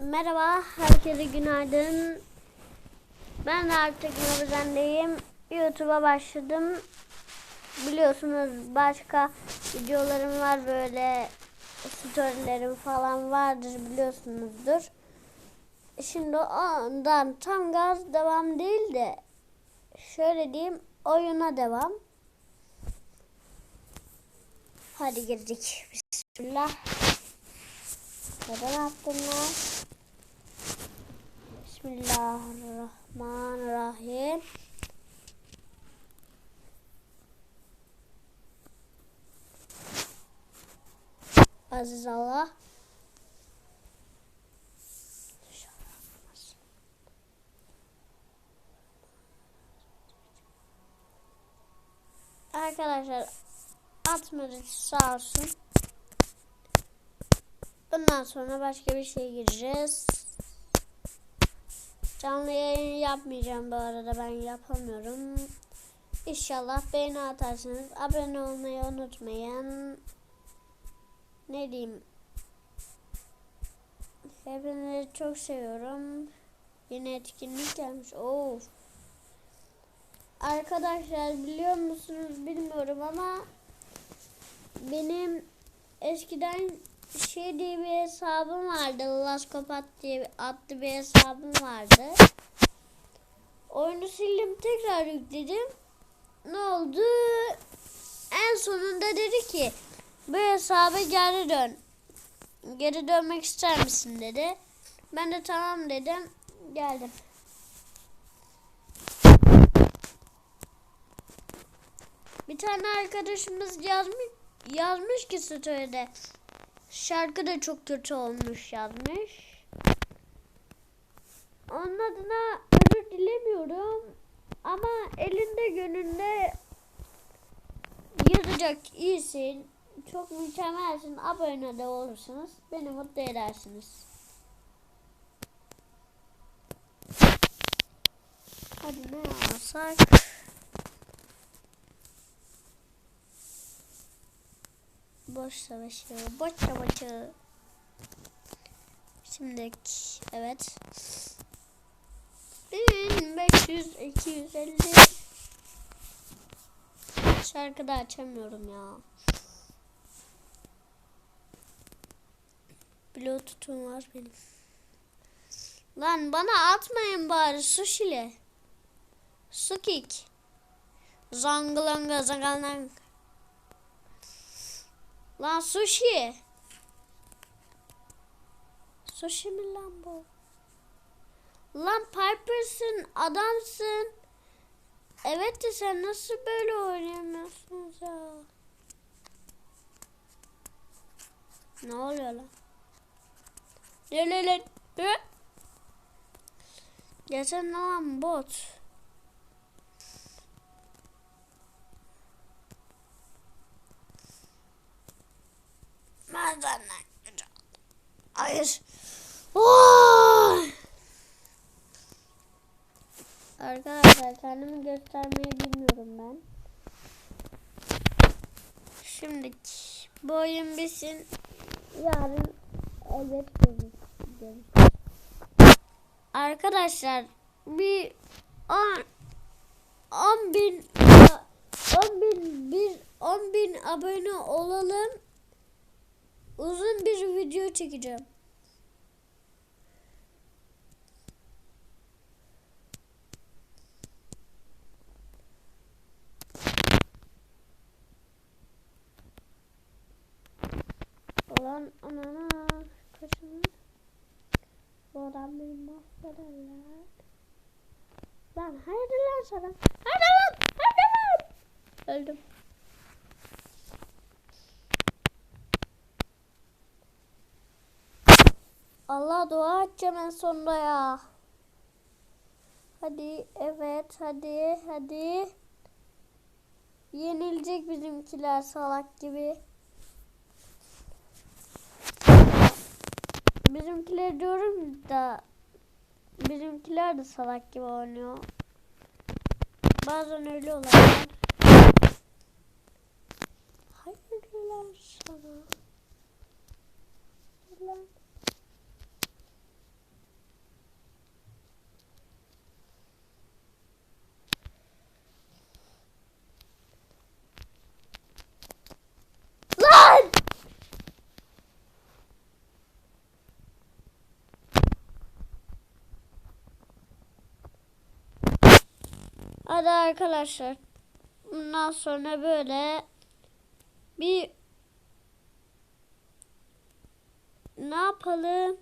Merhaba, herkese günaydın. Ben artık Nobizendeyim. YouTube'a başladım. Biliyorsunuz başka videolarım var böyle storylerim falan vardır biliyorsunuzdur. Şimdi ondan tam gaz devam değil de şöyle diyeyim oyuna devam. Hadi girdik. Bismillah. Neden attım lan? Bismillahirrahmanirrahim. Aziz Allah. Arkadaşlar atmadı sağ olsun. Bundan sonra başka bir şey gireceğiz. Canlı yayın yapmayacağım bu arada ben yapamıyorum. İnşallah beğeni atarsınız. Abone olmayı unutmayın. Ne diyeyim? Hepinizi çok seviyorum. Yine etkinlik gelmiş. Of. Arkadaşlar biliyor musunuz bilmiyorum ama benim eskiden şey diye bir hesabım vardı. Laskopat diye adlı bir hesabım vardı. Oyunu sildim tekrar yükledim. Ne oldu? En sonunda dedi ki bu hesaba geri dön. Geri dönmek ister misin dedi. Ben de tamam dedim. Geldim. Bir tane arkadaşımız yazmış yazmış ki story'de şarkı da çok kötü olmuş yazmış. Onun adına özür dilemiyorum. Ama elinde gönlünde yazacak iyisin. Çok mükemmelsin. Abone de olursunuz. Beni mutlu edersiniz. Hadi ne alsak? Boş savaşı, boş savaşı. Şimdi evet. 1500 250 Şarkıda açamıyorum ya. Bluetooth'um var benim. Lan bana atmayın bari sushile. Sukik. Zanglanga zangalang. Lan sushi. Sushi mi lan bu? Lan Piper'sın, adamsın. Evet de sen nasıl böyle oynayamıyorsunuz ya? Ne oluyor lan? Ne ne ne? Ne? Geçen lan bot. Nereden Hayır. Oy! Arkadaşlar kendimi göstermeyi bilmiyorum ben. Şimdi bu oyun bitsin. Yarın elbet görüşürüz. Arkadaşlar bir 10 10 bin 10 bin bir 10 bin abone olalım. Uzun bir video çekeceğim. Ulan anana kaçın. Bu adam beni mahvederler. Lan haydi lan sana. Haydi lan. Haydi lan. Öldüm. Allah dua edeceğim en sonunda ya. Hadi evet hadi hadi. Yenilecek bizimkiler salak gibi. Bizimkiler diyorum da bizimkiler de salak gibi oynuyor. Bazen öyle oluyor. Hayırlar sana. Hadi arkadaşlar. Bundan sonra böyle bir ne yapalım?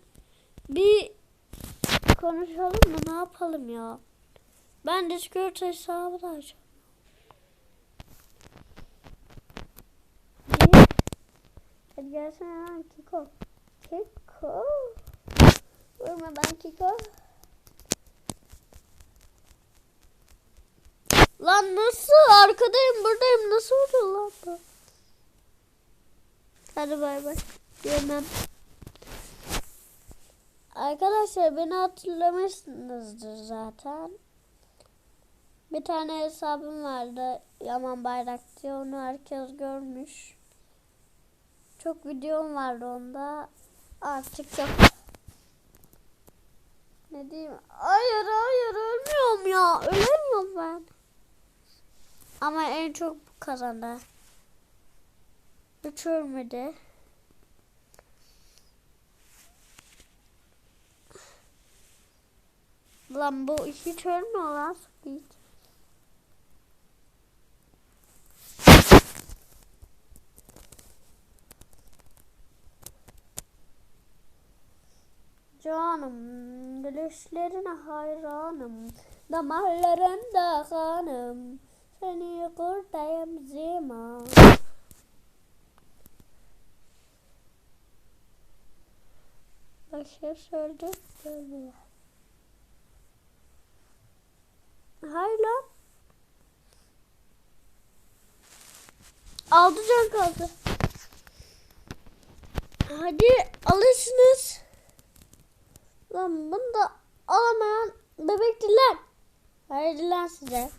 Bir konuşalım mı? Ne yapalım ya? Ben Discord hesabı da açacağım. Hadi gelsene lan Kiko. Kiko. Vurma ben Kiko. Lan nasıl? Arkadayım buradayım. Nasıl oluyor lan bu? Hadi bay bay. Yemem. Arkadaşlar beni hatırlamışsınızdır zaten. Bir tane hesabım vardı. Yaman Bayrak diye. Onu herkes görmüş. Çok videom vardı onda. Artık yok. Ne diyeyim? Hayır hayır ölmüyorum ya. Ölemiyorum ben. Ama en çok bu kazandı. Hiç ölmedi. Lan bu hiç ölmüyor lan. Hiç. Canım gülüşlerine hayranım Damarlarında kanım Seni kurtayım zima Başka söyledi böyle. Hayır. Altı can kaldı. Hadi alırsınız. Lan bunu da alamayan bebektir lan. Haydi lan size.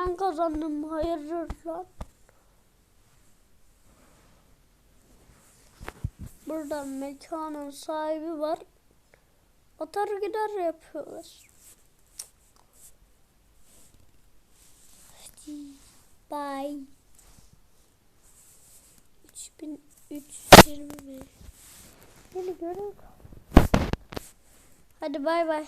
Ben kazandım. Hayırdır lan. Burada mekanın sahibi var. Atar gider yapıyorlar. Bye. 3320 Beni görüyor. Hadi bay bay.